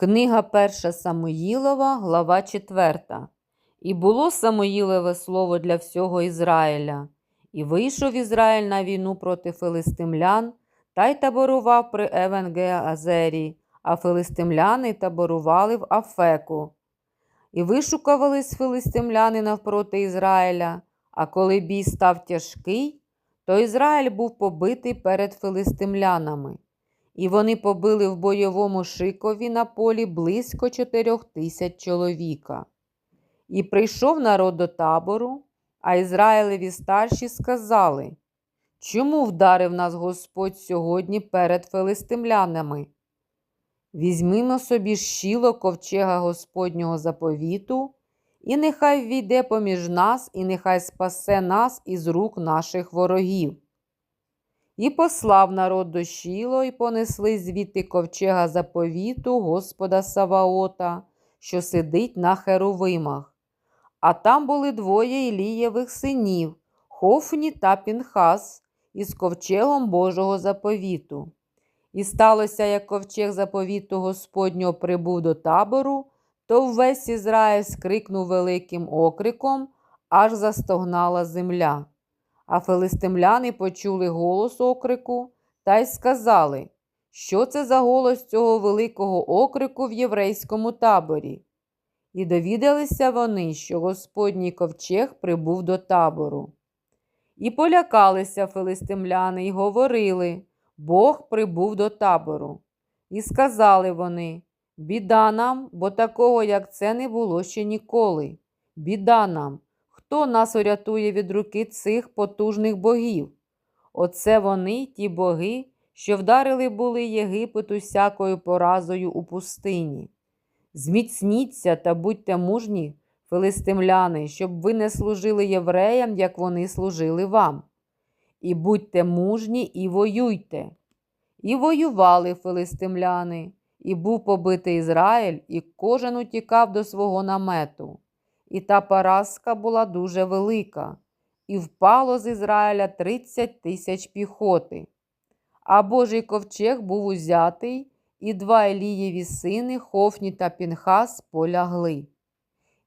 Книга Перша Самуїлова, глава 4. І було Самуїлеве слово для всього Ізраїля. І вийшов Ізраїль на війну проти филистимлян, та й таборував при Евенге-Азері, а филистимляни таборували в Афеку. І вишукувались филистимляни навпроти Ізраїля, а коли бій став тяжкий, то Ізраїль був побитий перед филистимлянами. І вони побили в бойовому шикові на полі близько чотирьох тисяч чоловіка. І прийшов народ до табору, а Ізраїлеві старші сказали, чому вдарив нас Господь сьогодні перед филистимлянами? Візьмімо собі щіло ковчега Господнього заповіту, і нехай війде поміж нас, і нехай спасе нас із рук наших ворогів. І послав народ до Шіло, і понесли звідти ковчега заповіту Господа Саваота, що сидить на херовимах. А там були двоє Ілієвих синів Хофні та Пінхас, із ковчегом Божого заповіту. І сталося, як ковчег заповіту Господнього прибув до табору, то ввесь Ізраїль скрикнув великим окриком, аж застогнала земля. А филистимляни почули голос окрику та й сказали, що це за голос цього великого окрику в єврейському таборі. І довідалися вони, що Господній ковчег прибув до табору. І полякалися филистимляни й говорили Бог прибув до табору. І сказали вони Біда нам, бо такого, як це, не було ще ніколи. Біда нам. Хто нас урятує від руки цих потужних богів? Оце вони, ті боги, що вдарили були Єгипет усякою поразою у пустині. Зміцніться та будьте мужні, филистимляни, щоб ви не служили євреям, як вони служили вам. І будьте мужні і воюйте. І воювали филистимляни, і був побитий Ізраїль, і кожен утікав до свого намету. І та поразка була дуже велика, і впало з Ізраїля 30 тисяч піхоти. А Божий ковчег був узятий, і два Елієві сини, Хофні та Пінхас, полягли.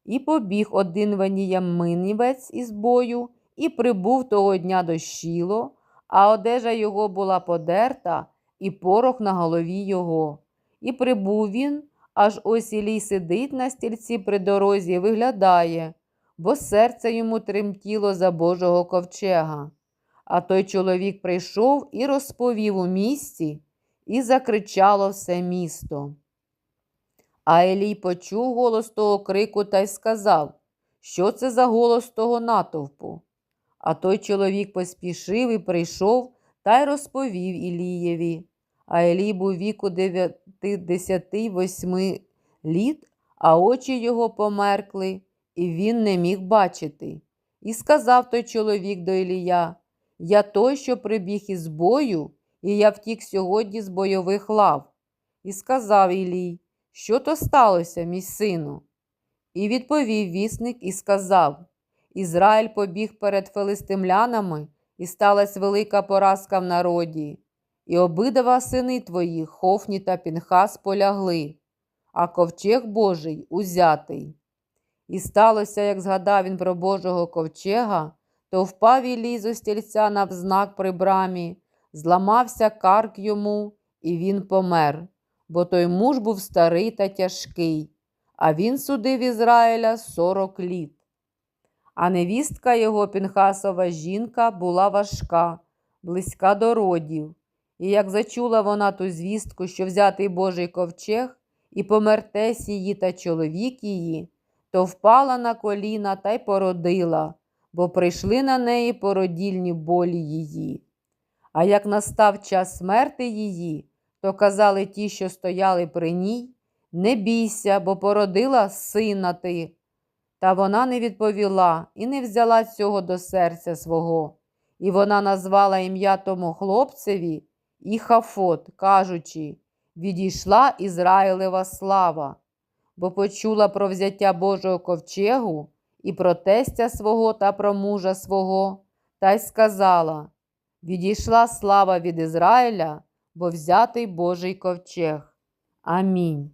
І побіг один веніяминівець із бою, і прибув того дня до щіло, а одежа його була подерта, і порох на голові його. І прибув він, аж ось Ілій сидить на стільці при дорозі і виглядає, бо серце йому тремтіло за Божого ковчега. А той чоловік прийшов і розповів у місті, і закричало все місто. А Елій почув голос того крику та й сказав, що це за голос того натовпу. А той чоловік поспішив і прийшов та й розповів Ілієві. А Елій був віку 98 літ, а очі його померкли, і він не міг бачити. І сказав той чоловік до Ілія: Я той, що прибіг із бою, і я втік сьогодні з бойових лав. І сказав Ілій, що то сталося, мій сину? І відповів вісник і сказав: Ізраїль побіг перед филистимлянами, і сталася велика поразка в народі. І обидва сини твої, Хофні та Пінхас, полягли, а ковчег Божий узятий. І сталося, як згадав він про Божого ковчега, то впав Ілій зо стільця навзнак при брамі, зламався карк йому, і він помер, бо той муж був старий та тяжкий, а він судив Ізраїля сорок літ. А невістка його, Пінхасова жінка, була важка, близька до родів. І як зачула вона ту звістку, що взятий Божий ковчег, і помер тесь її та чоловік її, то впала на коліна та й породила, бо прийшли на неї породільні болі її. А як настав час смерти її, то казали ті, що стояли при ній, не бійся, бо породила сина ти. Та вона не відповіла і не взяла цього до серця свого. І вона назвала ім'я тому хлопцеві і Хафот, кажучи, відійшла Ізраїлева слава, бо почула про взяття Божого ковчегу і про тестя свого та про мужа свого, та й сказала: Відійшла слава від Ізраїля, бо взятий Божий ковчег. Амінь.